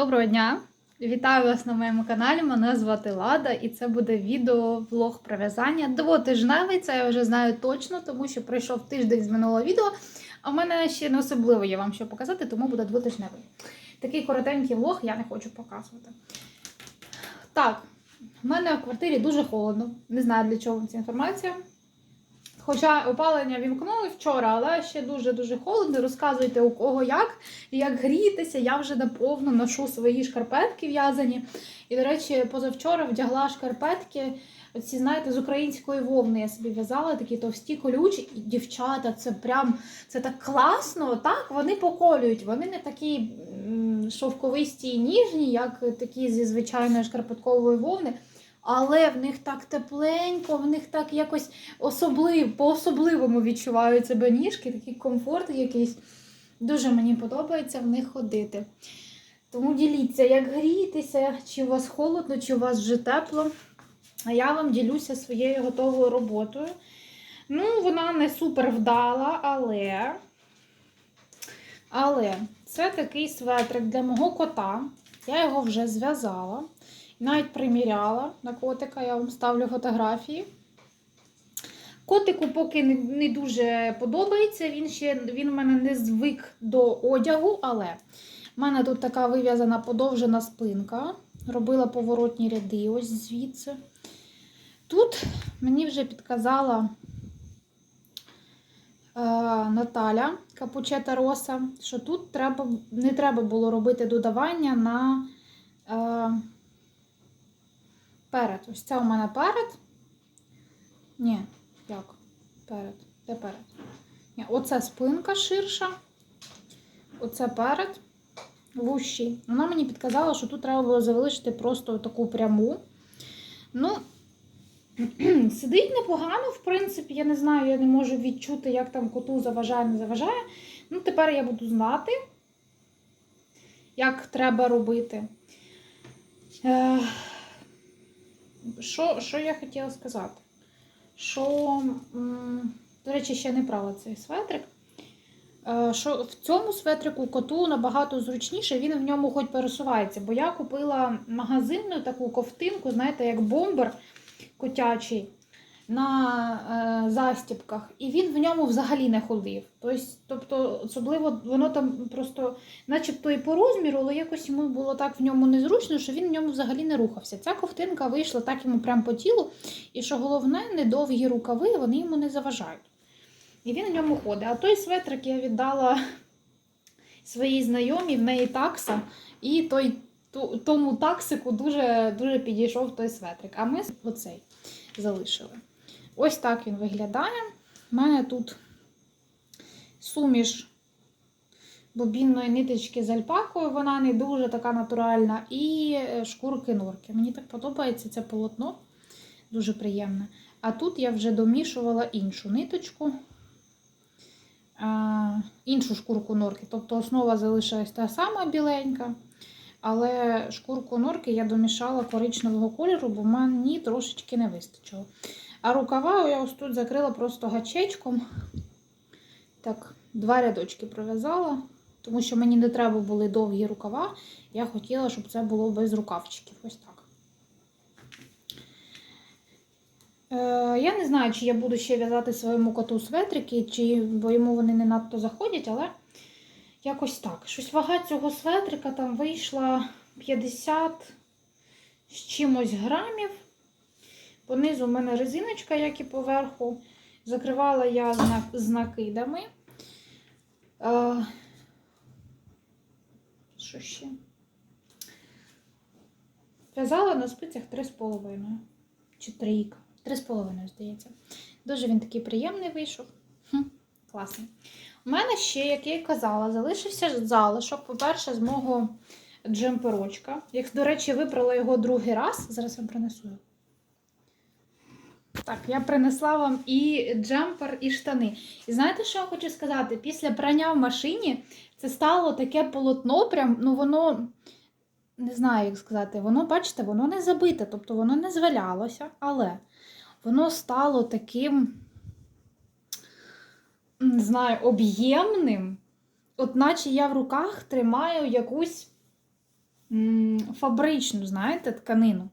Доброго дня! Вітаю вас на моєму каналі. Мене звати Лада, і це буде відео-влог про в'язання. Двотижневий, це я вже знаю точно, тому що пройшов тиждень з минулого відео. А в мене ще не особливо є вам що показати, тому буде двотижневий. Такий коротенький влог я не хочу показувати. Так, в мене в квартирі дуже холодно. Не знаю для чого ця інформація. Хоча опалення вімкнули вчора, але ще дуже-дуже холодно. Розказуйте у кого як, і як грітися. Я вже наповно ношу свої шкарпетки в'язані. І, до речі, позавчора вдягла шкарпетки. Оці, знаєте, з української вовни я собі в'язала такі товсті колючі. І дівчата, це прям це так класно. Так, вони поколюють. Вони не такі шовковисті і ніжні, як такі зі звичайної шкарпеткової вовни. Але в них так тепленько, в них так якось особливо, по-особливому відчувають себе ніжки, такий комфорт якийсь. Дуже мені подобається в них ходити. Тому діліться, як грієтеся, чи у вас холодно, чи у вас вже тепло. А я вам ділюся своєю готовою роботою. Ну, вона не супер вдала, але. Але це такий светрик для мого кота. Я його вже зв'язала. Навіть приміряла на котика, я вам ставлю фотографії. Котику поки не, дуже подобається, він ще він в мене не звик до одягу, але в мене тут така вив'язана подовжена спинка. Робила поворотні ряди ось звідси. Тут мені вже підказала е, Наталя Капучета Роса, що тут треба, не треба було робити додавання на. Е, Перед. Ось це у мене перед. Ні, як? Перед. Де перед? Ні, оце спинка ширша. Оце перед. Вущий. Вона мені підказала, що тут треба було залишити просто таку пряму. Ну, сидить непогано, в принципі, я не знаю, я не можу відчути, як там коту заважає, не заважає. Ну, тепер я буду знати, як треба робити. Е що що я хотіла сказати? Що, до речі, ще не прала цей светрик. Е, що в цьому светрику коту набагато зручніше, він в ньому хоч пересувається. Бо я купила магазинну таку ковтинку, знаєте, як бомбер котячий на е, застіпках, і він в ньому взагалі не ходив. Тобто, особливо воно там просто, начебто і по розміру, але якось йому було так в ньому незручно, що він в ньому взагалі не рухався. Ця ковтинка вийшла так йому прямо по тілу, і що головне, недовгі рукави вони йому не заважають. І він в ньому ходить. А той светрик я віддала своїй знайомій, в неї такса, і той, тому таксику дуже, дуже підійшов той светрик. А ми оцей залишили. Ось так він виглядає. У мене тут суміш бобінної ниточки з альпакою, вона не дуже така натуральна, і шкурки норки. Мені так подобається це полотно, дуже приємне. А тут я вже домішувала іншу ниточку, іншу шкурку норки. Тобто основа залишилась та сама біленька. Але шкурку норки я домішала коричневого кольору, бо мені трошечки не вистачило. А рукава я ось тут закрила просто гачечком. Так, два рядочки пров'язала, тому що мені не треба були довгі рукава. Я хотіла, щоб це було без рукавчиків. Ось так. Е, Я не знаю, чи я буду ще в'язати своєму коту светрики, чи, бо йому вони не надто заходять, але якось так. Щось вага цього светрика там вийшла 50 з чимось грамів. Понизу в мене резиночка, як і поверху. Закривала я з накидами. А, що ще? В'язала на спицях 3,5 чи 3. 3,5, здається. Дуже він такий приємний вийшов. Хм, Класний. У мене ще, як я і казала, залишився залишок, по-перше, з мого джемперочка. Як, до речі, вибрала його другий раз, зараз вам принесу його. Так, я принесла вам і джемпер, і штани. І знаєте, що я хочу сказати? Після прання в машині це стало таке полотно, прям, ну воно, не знаю, як сказати, воно, бачите, воно не забите, тобто воно не звалялося, але воно стало таким, не знаю, об'ємним. От наче я в руках тримаю якусь м, фабричну, знаєте, тканину.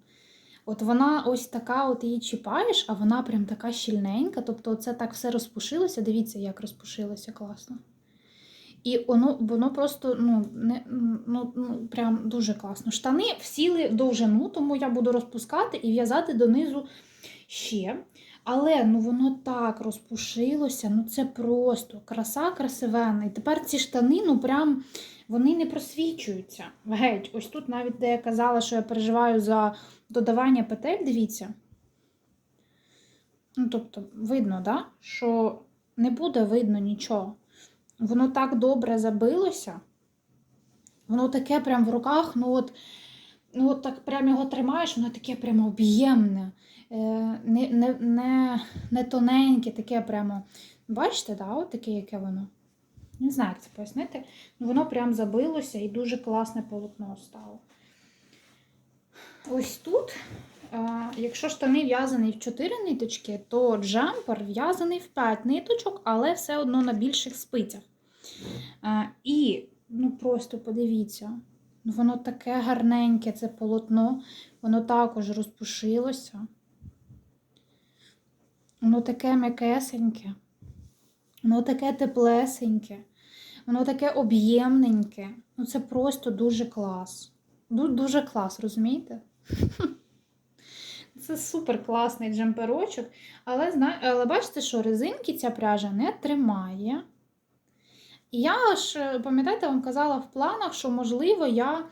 От вона ось така, от її чіпаєш, а вона прям така щільненька. Тобто це так все розпушилося. Дивіться, як розпушилося класно. І воно, воно просто ну, не, ну, ну, прям дуже класно. Штани всіли довжину, тому я буду розпускати і в'язати донизу ще. Але ну, воно так розпушилося, ну це просто краса красивенна. І тепер ці штани, ну прям вони не просвічуються. Геть, ось тут навіть де я казала, що я переживаю за додавання петель, дивіться. Ну, тобто, видно, да? що не буде видно нічого. Воно так добре забилося. Воно таке прям в руках, ну от, ну от так прям його тримаєш, воно таке прямо об'ємне, е, не, не, не, не тоненьке, таке прямо. Бачите, да? от таке, яке воно? Не знаю, як це пояснити. Ну, воно прям забилося і дуже класне полотно стало. Ось тут, е, якщо штани в'язані в 4 ниточки, то джемпер в'язаний в 5 ниточок, але все одно на більших спицях. Е, І, ну просто подивіться, ну, воно таке гарненьке, це полотно, воно також розпушилося. Воно таке м'якесеньке, воно таке теплесеньке, воно таке об'ємненьке. Ну, це просто дуже клас. Ду- Дуже клас, розумієте? Це супер класний джемперочок. Але, але бачите, що резинки ця пряжа не тримає. І я ж, е, пам'ятаєте, вам казала в планах, що, можливо, я.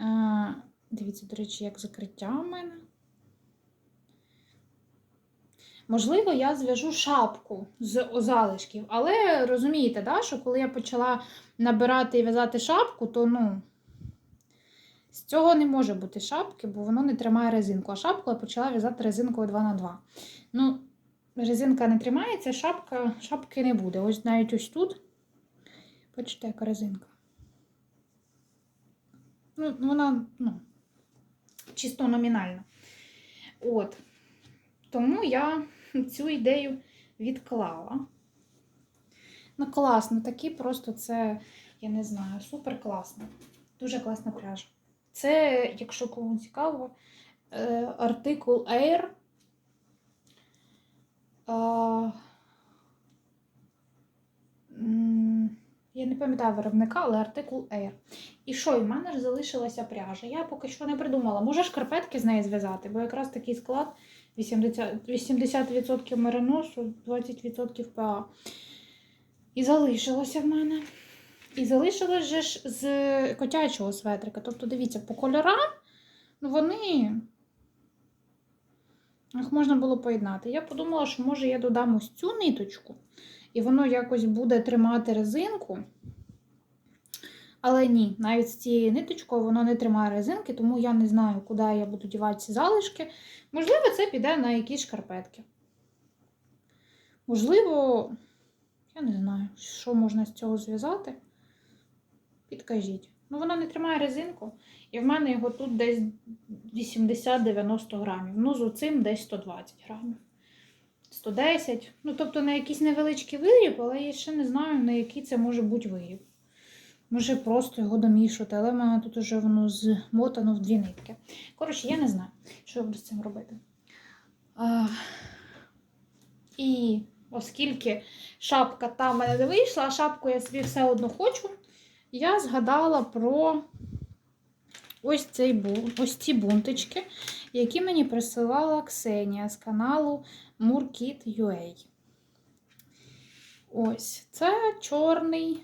Е, дивіться, до речі, як закриття в мене. Можливо, я зв'яжу шапку з залишків. Але розумієте, да, що коли я почала набирати і в'язати шапку, то ну, з цього не може бути шапки, бо воно не тримає резинку. А шапку я почала в'язати резинкою 2х2. Ну, резинка не тримається, шапка, шапки не буде. Ось навіть ось тут. Бачите, яка резинка. Ну, вона, ну, чисто номінальна. От. Тому я цю ідею відклала. Ну, класно, такі просто це, я не знаю, супер класно. Дуже класна пряжа. Це, якщо кому цікаво, е, артикул Air. Я не пам'ятаю виробника, але артикул Air. І що, і в мене ж залишилася пряжа. Я поки що не придумала. Може шкарпетки з неї зв'язати, бо якраз такий склад 80%, 80% 20% ПА. І залишилося в мене. І залишилось же ж з котячого светрика. Тобто, дивіться, по кольорам ну вони. Їх можна було поєднати. Я подумала, що може я додам ось цю ниточку, і воно якось буде тримати резинку. Але ні, навіть з цією ниточкою воно не тримає резинки, тому я не знаю, куди я буду дівати ці залишки. Можливо, це піде на якісь шкарпетки. Можливо, я не знаю, що можна з цього зв'язати. Підкажіть. Ну, воно не тримає резинку, і в мене його тут десь 80-90 грамів. Ну, з оцим десь 120 грамів. 110. Ну, тобто на якийсь невеличкий виріб, але я ще не знаю, на який це може бути виріб. Може просто його домішувати, але в мене тут уже воно змотано в дві нитки. Коротше, я не знаю, що я буду з цим робити. А, і оскільки шапка там мене не вийшла, а шапку я собі все одно хочу, я згадала про ось, цей бун, ось ці бунтички, які мені присилала Ксенія з каналу Murkit.ua. Ось, це чорний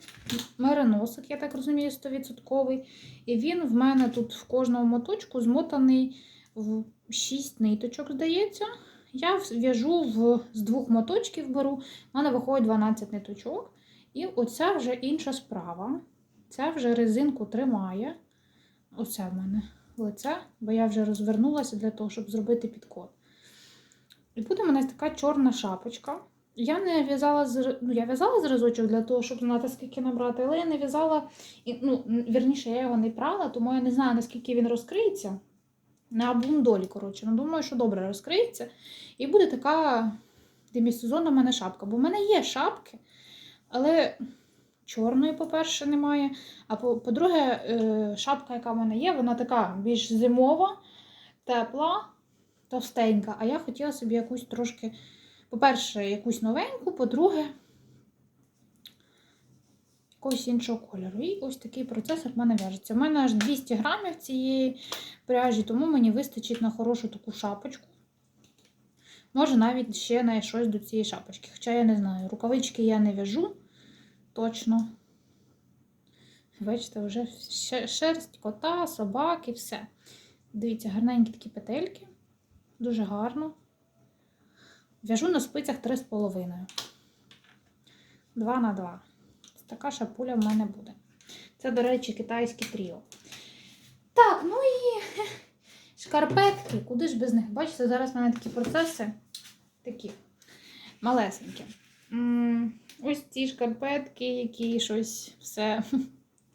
мериносик, я так розумію, 100%. І він в мене тут в кожному моточку змотаний в 6 ниточок, здається. Я в'яжу в, з двох моточків беру, в мене виходить 12 ниточок. І оця вже інша справа. Ця вже резинку тримає. Оце в мене лице, бо я вже розвернулася для того, щоб зробити підкот. І буде в мене така чорна шапочка. Я не в'язала зр- ну, я в'язала зразочок для того, щоб знати, скільки набрати, але я не в'язала, ну, вірніше, я його не прала, тому я не знаю, наскільки він розкриється. На бундолі, коротше. Ну, думаю, що добре розкриється. І буде така демісезонна в мене шапка. Бо в мене є шапки, але чорної, по-перше, немає. А по- по-друге, е, шапка, яка в мене є, вона така більш зимова, тепла, товстенька. А я хотіла собі якусь трошки, по-перше, якусь новеньку, по-друге, якогось іншого кольору. І ось такий процесор в мене в'яжеться. У мене аж 200 грамів цієї пряжі, тому мені вистачить на хорошу таку шапочку. Може, навіть ще на щось до цієї шапочки. Хоча я не знаю, рукавички я не в'яжу точно. Бачите, вже шерсть, кота, собаки, все. Дивіться, гарненькі такі петельки. Дуже гарно. В'яжу на спицях 3,5. 2 на 2. Така шапуля в мене буде. Це, до речі, китайське тріо. Так, ну і шкарпетки. Куди ж без них? Бачите, зараз в мене такі процеси такі малесенькі. Ось ці шкарпетки, які щось все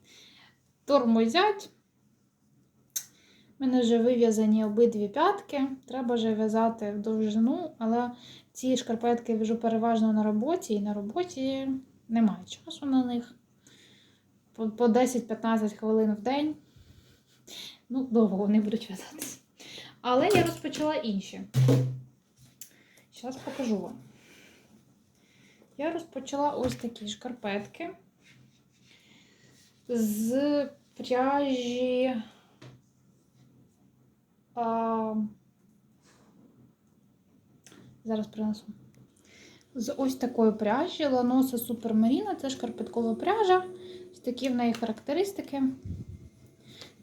тормозять. У мене вже вив'язані обидві п'ятки. Треба вже в'язати в довжину, але ці шкарпетки в'яжу переважно на роботі, і на роботі немає часу на них. По по 10-15 хвилин в день. Ну, довго вони будуть в'язатися. Але я розпочала інші. Зараз покажу вам. Я розпочала ось такі шкарпетки з пряжі. Зараз принесу. З ось такої пряжі Ланоса Супермаріна. Це шкарпеткова пряжа. Ось такі в неї характеристики.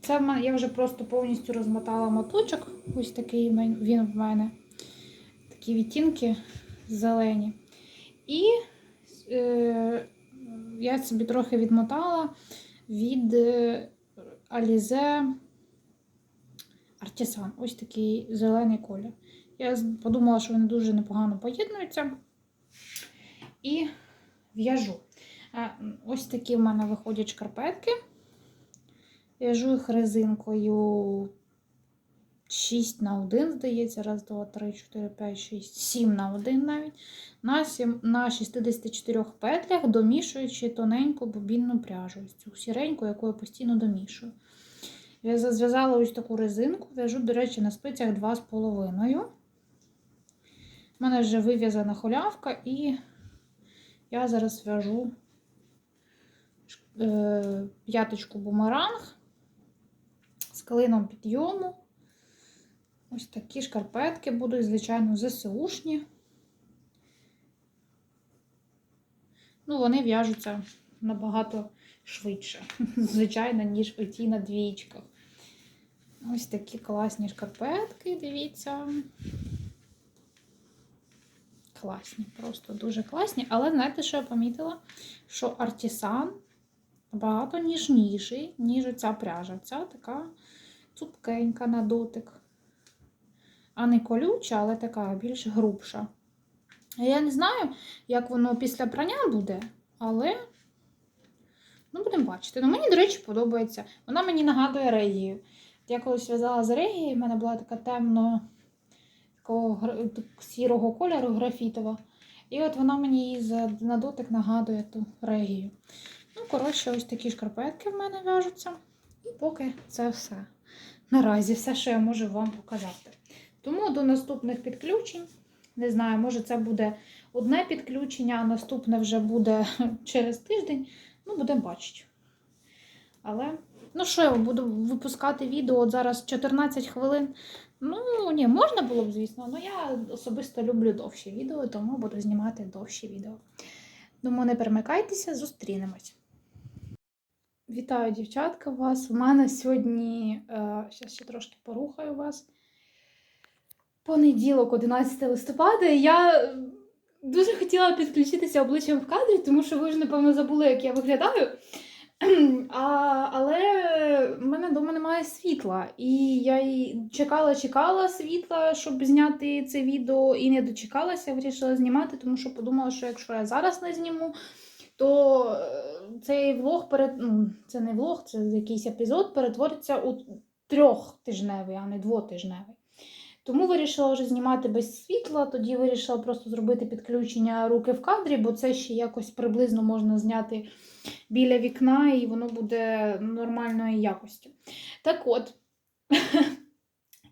Це я вже просто повністю розмотала моточок. Ось такий він в мене. Такі відтінки зелені. І е, я собі трохи відмотала від е, Alize Artisan. Ось такий зелений колір. Я подумала, що вони дуже непогано поєднуються. І в'яжу. Ось такі в мене виходять шкарпетки. В'яжу їх резинкою 6 на 1, здається, раз, два, три, 4, 5, 6, 7 на 1 навіть. На, 7, на 64 петлях, домішуючи тоненьку бобінну пряжу. Цю сіреньку, яку я постійно домішую. Я зв'язала ось таку резинку, в'яжу, до речі, на спицях 2,5. У мене вже вив'язана холявка, і я зараз в'яжу е, п'яточку бумеранг з клином підйому. Ось такі шкарпетки будуть, звичайно, ЗСУшні. Ну, вони в'яжуться набагато швидше, звичайно, ніж оті на двічках. Ось такі класні шкарпетки, дивіться. Класні, просто дуже класні. Але знаєте, що я помітила? Що артисан набагато ніжніший, ніж оця пряжа. Ця така цупкенька на дотик. А не колюча, але така більш грубша. Я не знаю, як воно після прання буде, але ну, будемо бачити. Ну, мені, до речі, подобається. Вона мені нагадує регію. Я колись в'язала з регії, в мене була така темно такого сірого кольору графітова. І от вона мені її на дотик нагадує ту регію. Ну, коротше, ось такі шкарпетки в мене в'яжуться. І поки це все. Наразі все, що я можу вам показати. Тому до наступних підключень. Не знаю, може це буде одне підключення, а наступне вже буде через тиждень. Ну, будемо бачити. Але, ну що, я буду випускати відео от зараз 14 хвилин. Ну, ні, можна було б, звісно, але я особисто люблю довші відео, тому буду знімати довші відео. Тому не перемикайтеся, зустрінемось. Вітаю, дівчатка, вас. У мене сьогодні, зараз ще трошки порухаю вас. Понеділок, 11 листопада. Я е, дуже хотіла підключитися обличчям в кадрі, тому що ви ж, напевно, забули, як я виглядаю. А, але в мене вдома немає світла. І я й чекала, чекала світла, щоб зняти це відео, і не дочекалася, вирішила знімати, тому що подумала, що якщо я зараз не зніму, то е, цей влог перед... ну, це не влог, це якийсь епізод перетвориться у трьохтижневий, а не двотижневий. Тому вирішила вже знімати без світла. Тоді вирішила просто зробити підключення руки в кадрі, бо це ще якось приблизно можна зняти біля вікна, і воно буде нормальної якості. Так от.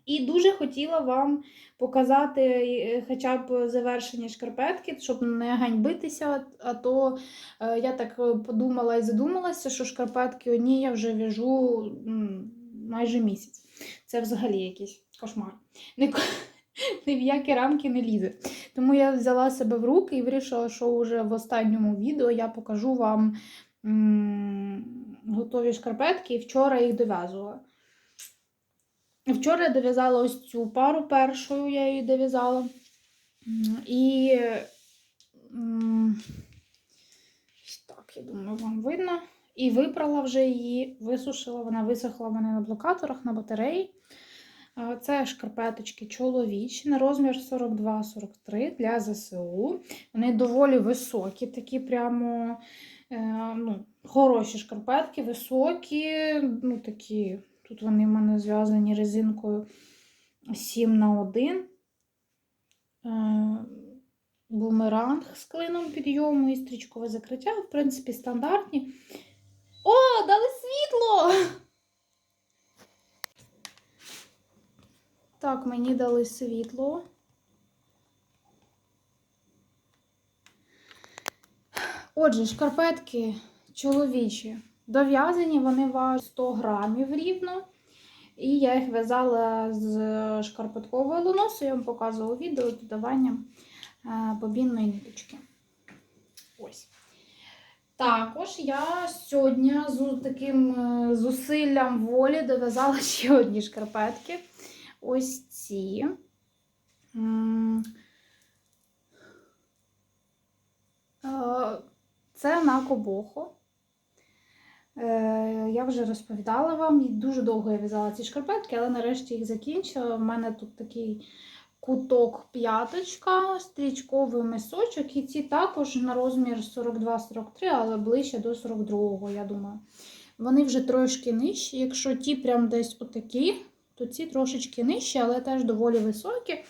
І дуже хотіла вам показати е, хоча б завершені шкарпетки, щоб не ганьбитися. А то е, я так е, подумала і задумалася, що шкарпетки одні я вже в'яжу майже місяць. Це взагалі якийсь кошмар. Ні, ні в які рамки не лізе. Тому я взяла себе в руки і вирішила, що вже в останньому відео я покажу вам готові шкарпетки. І вчора їх дов'язувала. Вчора я дов'язала ось цю пару першою, я її дов'язала. І так, я думаю, вам видно. І випрала вже її, висушила, вона висохла в мене на блокаторах, на батареї. Це шкарпеточки чоловічі на розмір 42-43 для ЗСУ. Вони доволі високі, такі прямо е, ну, хороші шкарпетки, високі, ну такі. Тут вони в мене зв'язані резинкою 7 на 1. Е, Бумеранг з клином підйому і стрічкове закриття. В принципі, стандартні. О, дали світло! Так, мені дали світло. Отже, шкарпетки чоловічі. Дов'язані, вони важать 100 грамів рівно. І я їх в'язала з шкарпетковою луносою, я вам показувала відео з додаванням е, бобінної ниточки. Ось. Також я сьогодні з таким е, зусиллям волі дов'язала ще одні шкарпетки. Ось ці. Е, Це на кобохо. Е, Я вже розповідала вам, і дуже довго я в'язала ці шкарпетки, але нарешті їх закінчила. У мене тут такий куток п'яточка, стрічковий мисочок, і ці також на розмір 42-43, але ближче до 42-го, я думаю. Вони вже трошки нижчі. Якщо ті прям десь отакі, то ці трошечки нижчі, але теж доволі високі.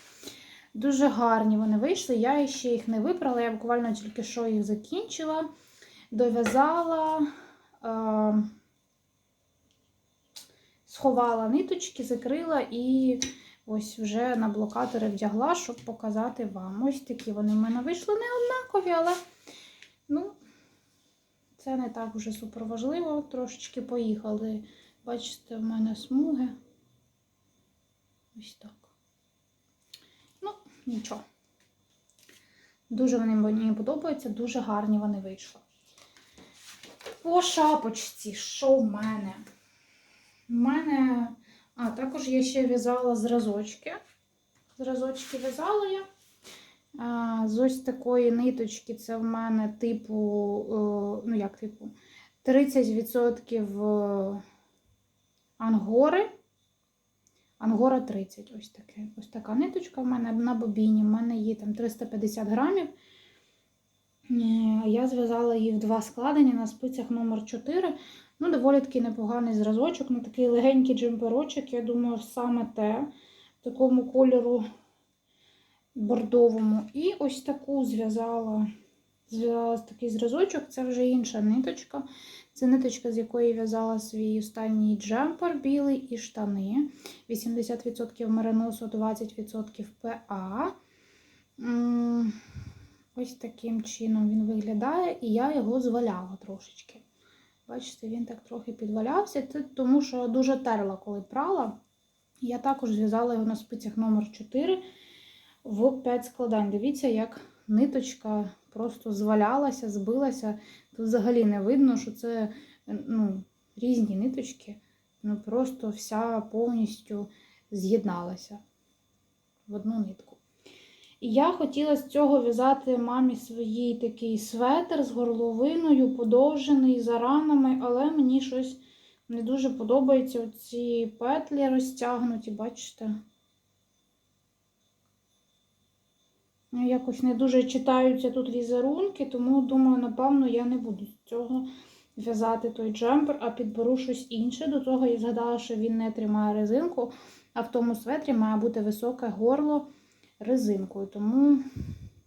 Дуже гарні вони вийшли. Я ще їх не випрала, я буквально тільки що їх закінчила, дов'язала. Е, сховала ниточки, закрила і ось вже на блокатори вдягла, щоб показати вам. Ось такі вони в мене вийшли не однакові, але ну, це не так вже супер важливо. Трошечки поїхали. Бачите, в мене смуги. Ось так. Ну, нічого. Дуже вони мені подобаються, дуже гарні вони вийшли. По шапочці, що в мене? У мене. А, також я ще в'язала зразочки. Зразочки в'язала я. А, з ось такої ниточки це в мене типу, е, ну як типу, 30% ангори. Ангора 30. Ось таке. Ось така ниточка в мене на бобіні. У мене є там 350 грамів. Е, Я зв'язала її в два складення на спицях номер 4 Ну, доволі такий непоганий зразочок, ну такий легенький джемперочок, я думаю, саме те, в такому кольору бордовому. І ось таку зв'язала зв'язала такий зразочок, це вже інша ниточка. Це ниточка, з якої в'язала свій останній джемпер білий і штани. 80% мериносу, 20% ПА. Ось таким чином він виглядає, і я його зваляла трошечки. Бачите, він так трохи підвалявся. Це тому що дуже терла, коли прала. Я також зв'язала його на спицях номер 4 в 5 складань. Дивіться, як ниточка просто звалялася, збилася. Тут взагалі не видно, що це ну, різні ниточки. Ну, просто вся повністю з'єдналася в одну нитку. І я хотіла з цього в'язати мамі своїй такий светр з горловиною, подовжений, за ранами, але мені щось не дуже подобається оці петлі розтягнуті, бачите? Якось не дуже читаються тут візерунки, тому думаю, напевно, я не буду з цього в'язати той джемпер, а підберу щось інше. До того я згадала, що він не тримає резинку. А в тому светрі має бути високе горло резинкою. Тому,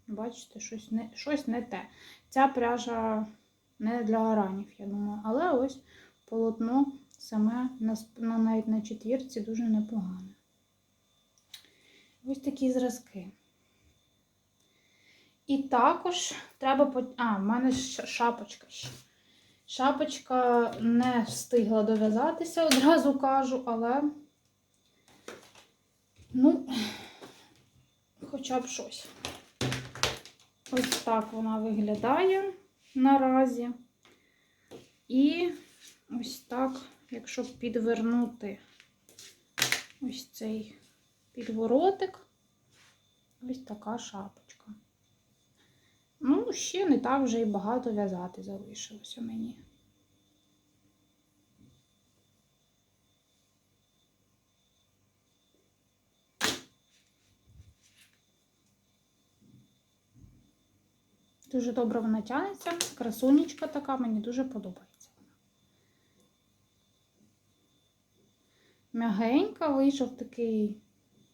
бачите, щось не, щось не те. Ця пряжа не для аранів, я думаю. Але ось полотно саме на, навіть на четвірці дуже непогане. Ось такі зразки. І також треба. А, в мене шапочка ще. Шапочка не встигла дов'язатися, одразу кажу, але ну, хоча б щось. Ось так вона виглядає наразі. І ось так, якщо підвернути ось цей підворотик, ось така шапочка. Ну, ще не так вже і багато в'язати залишилося мені. Дуже добре вона тянеться, красунечка така, мені дуже подобається. Мягенька, вийшов такий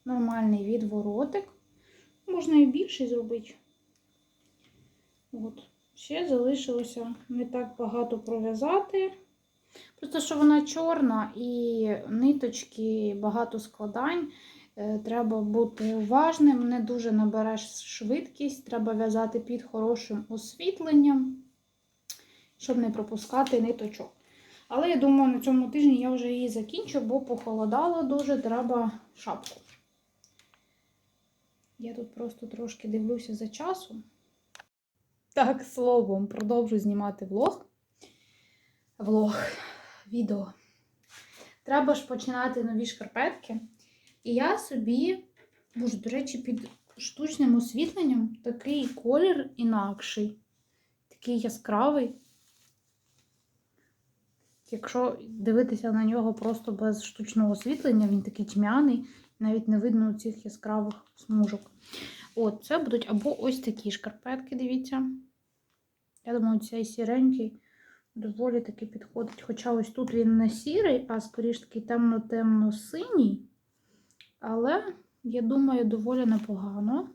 нормальний відворотик. Можна і більший зробити. От. Ще залишилося не так багато пров'язати. Просто що вона чорна і ниточки, багато складань. Е, Треба бути уважним, не дуже набереш швидкість, треба в'язати під хорошим освітленням, щоб не пропускати ниточок. Але я думаю, на цьому тижні я вже її закінчу, бо похолодало дуже, треба шапку. Я тут просто трошки дивлюся за часом. Так, словом, продовжу знімати влог. Влог, відео. Треба ж починати нові шкарпетки. І я собі, боже, до речі, під штучним освітленням такий колір інакший, такий яскравий. Якщо дивитися на нього просто без штучного освітлення, він такий тьмяний, навіть не видно цих яскравих смужок. От, це будуть або ось такі шкарпетки, дивіться. Я думаю, цей сіренький доволі таки підходить. Хоча ось тут він не сірий, а скоріш такий темно-темно-синій. Але, я думаю, доволі непогано.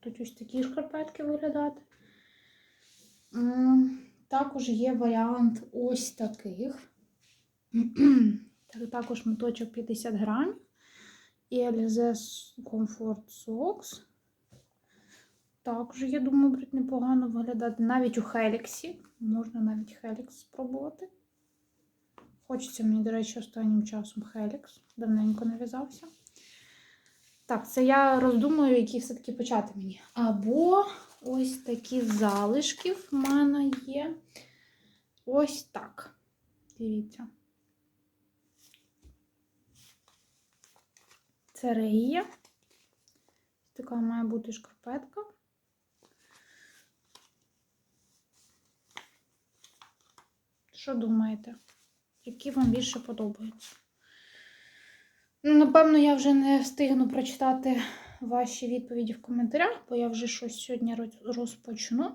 Тут ось такі шкарпетки виглядати. Також є варіант ось таких. Також моточок 50 грамів. І Comfort Socks. Також, я думаю, будуть непогано виглядати. Навіть у Хеліксі. Можна навіть Хелікс спробувати. Хочеться мені, до речі, останнім часом Хелікс. Давненько не в'язався. Так, це я роздумую, які все-таки почати мені. Або ось такі залишки в мене є. Ось так. Дивіться. Це рея. Така має бути шкарпетка. Що думаєте? Які вам більше подобаються? Ну, напевно, я вже не встигну прочитати ваші відповіді в коментарях, бо я вже щось сьогодні розпочну.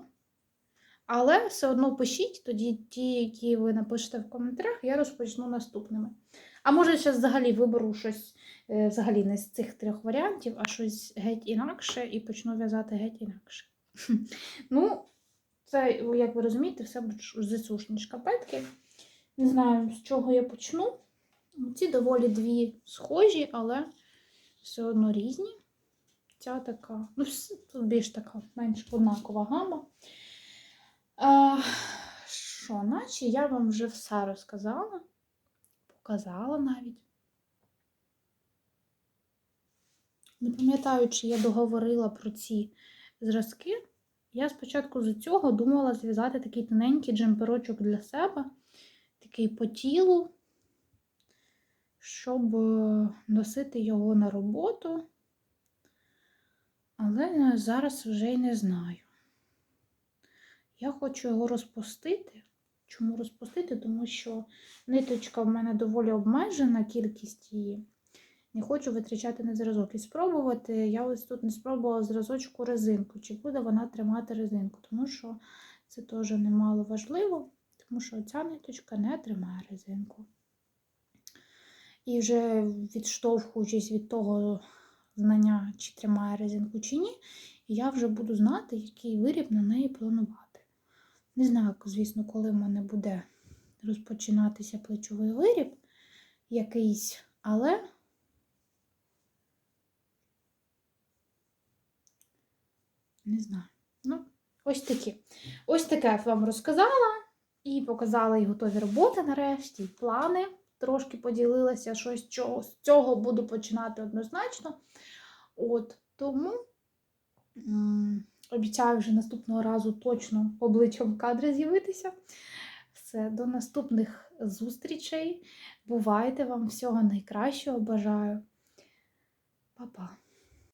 Але все одно пишіть, тоді ті, які ви напишете в коментарях, я розпочну наступними. А може, зараз взагалі виберу щось е, взагалі не з цих трьох варіантів, а щось геть інакше і почну в'язати геть інакше. Ну, це, як ви розумієте, все будуть зсушні шкапетки. Не знаю, з чого я почну. Ці доволі дві схожі, але все одно різні. Ця така, ну, тут більш така менш однакова гама. А, що, наче я вам вже все розказала, показала навіть. Не пам'ятаю, чи я договорила про ці зразки. Я спочатку з цього думала зв'язати такий тоненький джемперочок для себе, такий по тілу, щоб е, носити його на роботу. Але е, зараз вже й не знаю. Я хочу його розпустити. Чому розпустити? Тому що ниточка в мене доволі обмежена, кількість її. Не хочу витрачати на зразок. І спробувати. Я ось тут не спробувала зразочку резинку, чи буде вона тримати резинку, тому що це теж немало важливо, тому що ця ниточка не тримає резинку. І вже відштовхуючись від того знання, чи тримає резинку чи ні, я вже буду знати, який виріб на неї планувати. Не знаю, звісно, коли в мене буде розпочинатися плечовий виріб якийсь, але не знаю. Ну, ось такі. Ось таке я вам розказала і показала і готові роботи нарешті, і плани. Трошки поділилася, що з чого з цього буду починати однозначно. От тому м, обіцяю вже наступного разу точно обличчям в кадрі з'явитися. Все, до наступних зустрічей. Бувайте вам всього найкращого. Бажаю. Па-па.